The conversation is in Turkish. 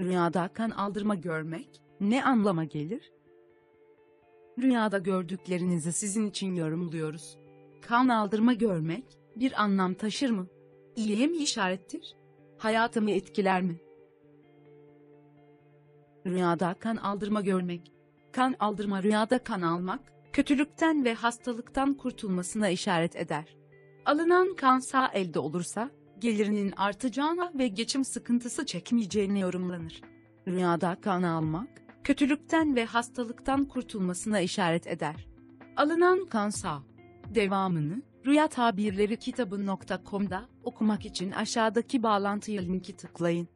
Rüyada kan aldırma görmek ne anlama gelir? Rüyada gördüklerinizi sizin için yorumluyoruz. Kan aldırma görmek bir anlam taşır mı? İyiye mi işarettir? Hayatımı etkiler mi? Rüyada kan aldırma görmek. Kan aldırma rüyada kan almak, kötülükten ve hastalıktan kurtulmasına işaret eder. Alınan kan sağ elde olursa, gelirinin artacağına ve geçim sıkıntısı çekmeyeceğine yorumlanır. Rüyada kan almak, kötülükten ve hastalıktan kurtulmasına işaret eder. Alınan kan sağ. Devamını, Rüya Tabirleri kitabı.com'da okumak için aşağıdaki bağlantıya linki tıklayın.